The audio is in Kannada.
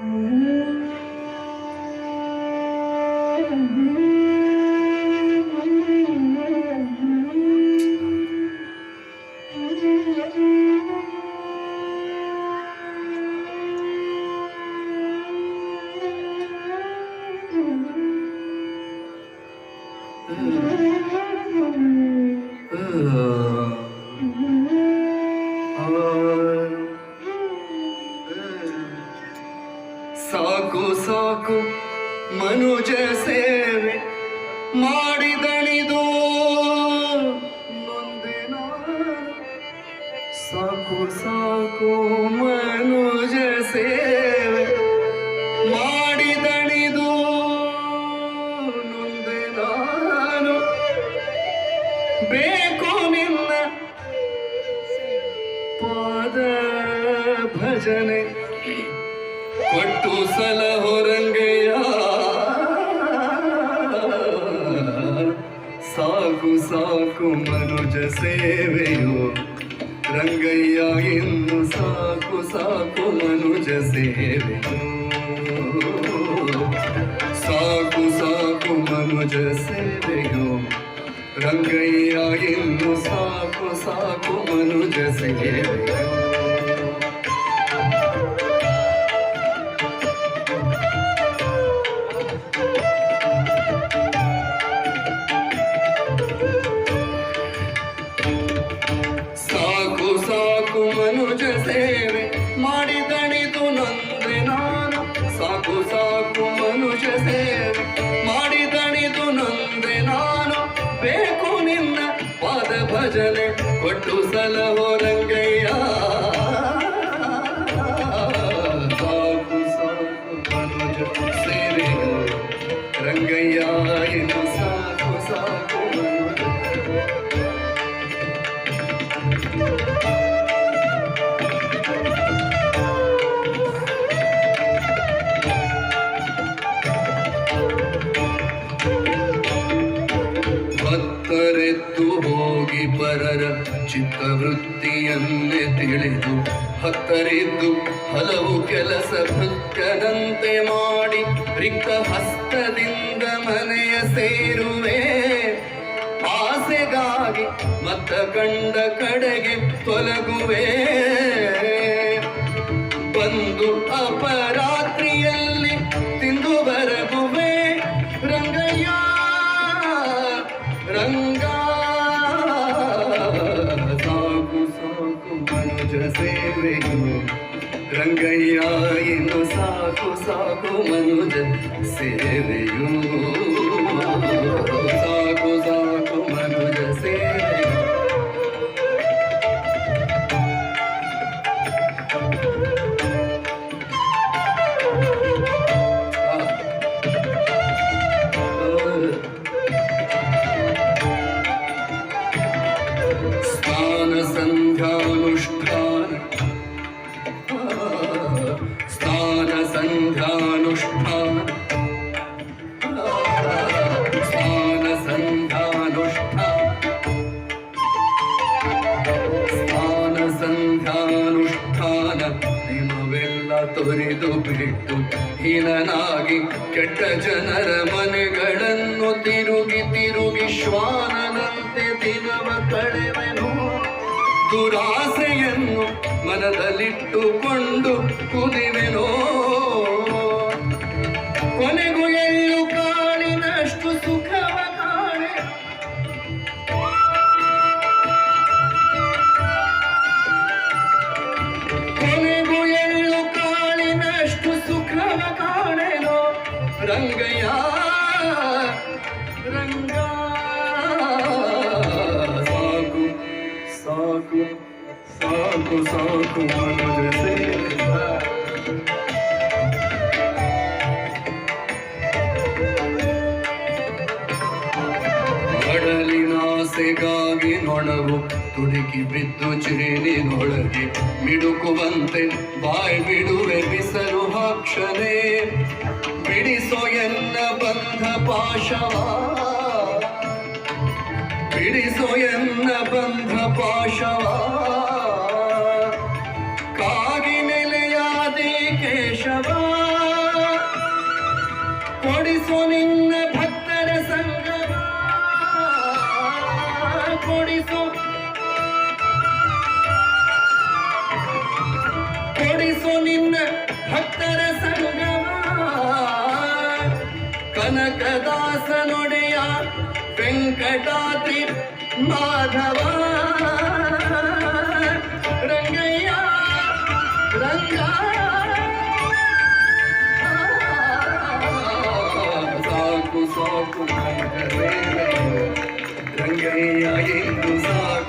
嗯。ಸಾಕು ಸಾಕು. ಮನುಜ ಸೇವೆ ಮಾಡಿದಣಿದು. ನೊಂದಿನ. ಸಾಕು ಸಾಕು, ಮನುಜ ಸೇವೆ ಮಾಡಿದಣಿದು. ನೊಂದೆ ನಾನು. ಬೇಕು ನಿನ್ನ ಪಾದ ಭಜನೆ. ಕೊಟ್ಟು ಸಲ ಹೊರಂಗೆಯ ಸಾಕು ಸಾಕು ಮನುಜ ಸೇವೆಯೋ ರಂಗಯ್ಯ ಇನ್ನು ಸಾಕು ಸಾಕು ಮನುಜ ಸೇವೆಯೋ ಸಾಕು ಸಾಕು ಮನುಜ ಸೇವೆಯೋ ರಂಗಯ್ಯ ಇನ್ನು ಸಾಕು ಸಾಕು ಮನುಜ ಸೇವೆಯೋ ಸೇವೆ ಮಾಡಿದಣಿದು ನಂದೆ ನಾನು ಬೇಕು ನಿನ್ನ ಪಾದ ಭಜನೆ. ಕೊಟ್ಟು ಸಲಹೋ ರಂಗಯ್ಯ ಭಕ್ತರೆದ್ದು ಹೋಗಿ ಪರರ ಚಿತ್ತವೃತ್ತಿಯನ್ನೇ ತಿಳಿದು ಹತ್ತರಿದ್ದು ಹಲವು ಕೆಲಸ ಭಕ್ತರಂತೆ ಮಾಡಿ ರಿಕ್ತ ಹಸ್ತದಿಂದ ಮನೆಯ ಸೇರುವೆ. ಆಸೆಗಾಗಿ ಮತ್ತ ಕಂಡ ಕಡೆಗೆ ತೊಲಗುವೆ. ಬಂದು ಅಪರಾತ್ರಿಯಲ್ಲಿ ತಿಂದು ಬರಗುವೆ. ರಂಗಯ್ಯ, ರಂಗ ಮನುಜ ಸೇವೆಯು ರಂಗಯ್ಯ ಇನ್ನು ಸಾಕು ಸಾಕು ಮನುಜ ಸೇವೆಯು ಸಾಕು ಸಾಕು ಮನುಜ ಸೇವೆಯು ಸ್ನಾನ ಸಂಧ್ಯಾನುಷ್ಠಾನ ಬಿಟ್ಟು ಹೀನನಾಗಿ ಕೆಟ್ಟ ಜನರ ಮನೆಗಳನ್ನು ತಿರುಗಿ ತಿರುಗಿ ಶ್ವಾನನಂತೆ ದಿನವ ಕಳೆವೆನು. ದುರಾಸೆಯನ್ನು ಮನದಲ್ಲಿಟ್ಟುಕೊಂಡು ಕುದಿವೆನೋ. ಕೊನೆಗೂ गया रंगा। साकू साकू साकू साकू जैसे ತುಡುಕಿ ಬಿದ್ದು ಚಿರಿನಿನೊಳಗೆ ಮಿಡುಕುವಂತೆ ಬಾಯ್ ಬಿಡುವೆ ಬಿಸರು ಹಾಕ್ಷನೆ ಬಿಡಿಸೋ ಎನ್ನ ಬಂಧ ಪಾಶವ. ಬಿಡಿಸೋ ಎನ್ನ ಬಂಧ ಪಾಶವ. ಕಾಗಿ ನೆಲೆಯಾದೆ ಕೇಶವ. ಕೊಡಿಸೋ ನಿನ್ನ माधव रंगैया रंगा। साकु साकु रंगैया साकु।